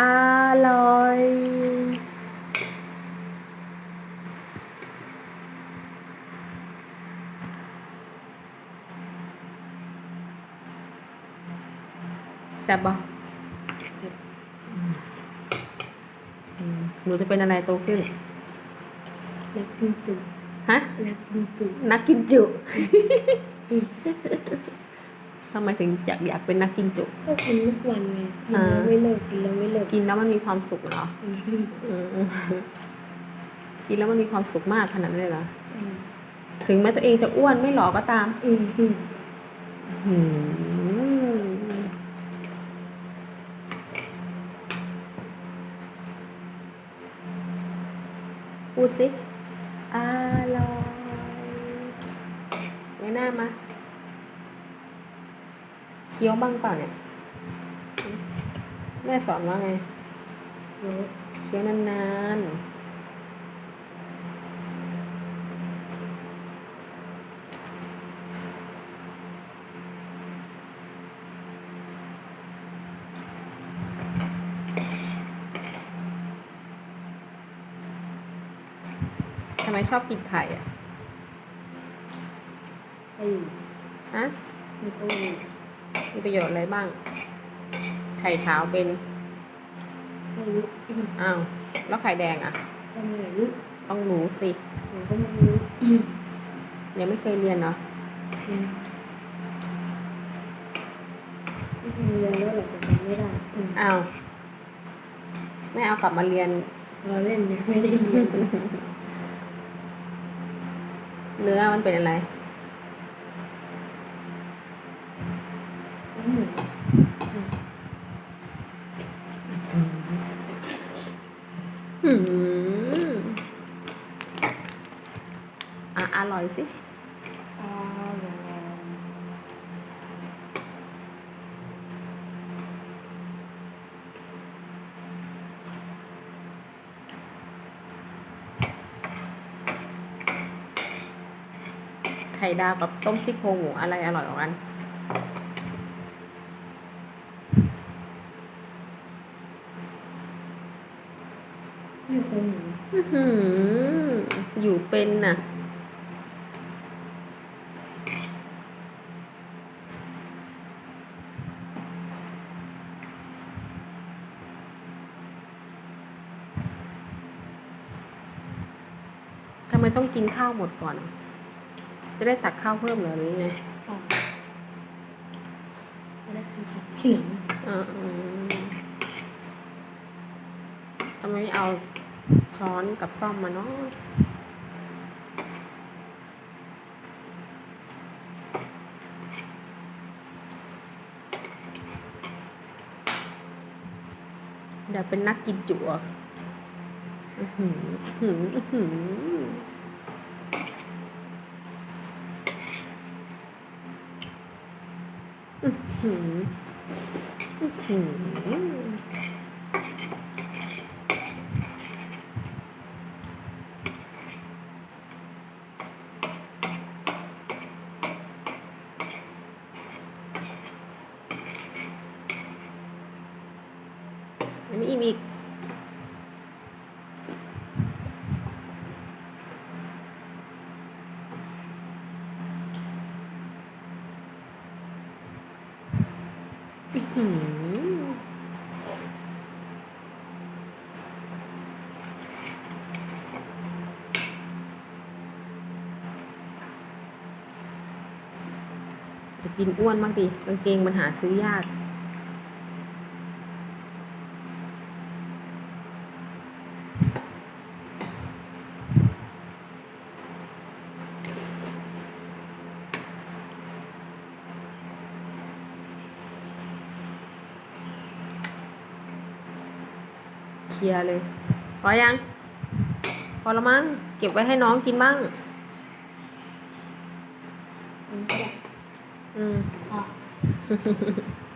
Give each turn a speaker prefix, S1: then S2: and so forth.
S1: อร่อยแซ่บบ่อืมหนูจะเป็นอะไรโตขึ้น
S2: นักกินจุ
S1: ฮะ
S2: นักกินจุ
S1: นักกินจุ ทำไมถึงอยากอยากเป็นนักกินจุ
S2: ก็กินทุกวันไงกิน
S1: อ่า
S2: แล้วไม่เลิกกินแล้วไม่เลิก
S1: กินแล้วมันมีความสุขเหรอ
S2: อืม
S1: อืมกินแล้วมันมีความสุขมากขนาดนั้นเลยเหรอ
S2: อืม
S1: ถึงแม้ตัวเองจะอ้วนไม่หล่อก็ตาม
S2: อืมอืม
S1: อืมพูดสิอร่อยไว้หน้ามาเคี้ยวบ้างเปล่าเนี่ย แม่สอนว่าไง
S2: เดี๋ยว
S1: เคี้ยวนานๆทำไมชอบกินไข่อะ
S2: ไอ้
S1: ฮะ
S2: มีโอ้ย
S1: มีประโยชน์อะไรบ้าง ไข่ขาวเป็น
S2: ไม่รู้อืม
S1: อ้าวแล้วไข่แดงอะ
S2: ก็ไม่รู้
S1: ต้องรู้สิ
S2: หนูก็ไม่รู้อืม
S1: ยังไม่เคยเรียนเนาะ
S2: อืมที่จริงเรียนแล้วแหละแต่จำไม่ได้อืม
S1: อ้าวไม่เอากลับมาเรียน
S2: เราเล่นยังไม่ได้เรียน
S1: เนื้อมันเป็นอะไร
S2: อืม
S1: อะอร่อยสิ
S2: อร่อย
S1: ไข่ดาวกับต้มซี่โครงหมูอะไรอร่อยกว่ากัน
S2: ไม่เคยหนู
S1: อื้อหืออยู่เป็นน่ะ ทำไมต้องกินข้าวหมดก่อนจะได้ตักข้าวเพิ่มเหรอหรือไง
S2: ค่ะไม่ได้คือเสียง
S1: เอออืม ทำไมไม่เอาช้อนกับซ่อมมาเนาะอยากเป็นนักกินจุอะอื้อหืออื้อหืออื้อหืออื้อหืออื้อหือยัง ไม่อิ่มอีกอื้อจะกินอ้วนมากดิกางเกงมันหาซื้อยาก เคลียร์เลย พอยัง พอละมั้ง เก็บไว้ให้น้องกินบ้าง
S2: อืมก็ได้
S1: อืม
S2: อะ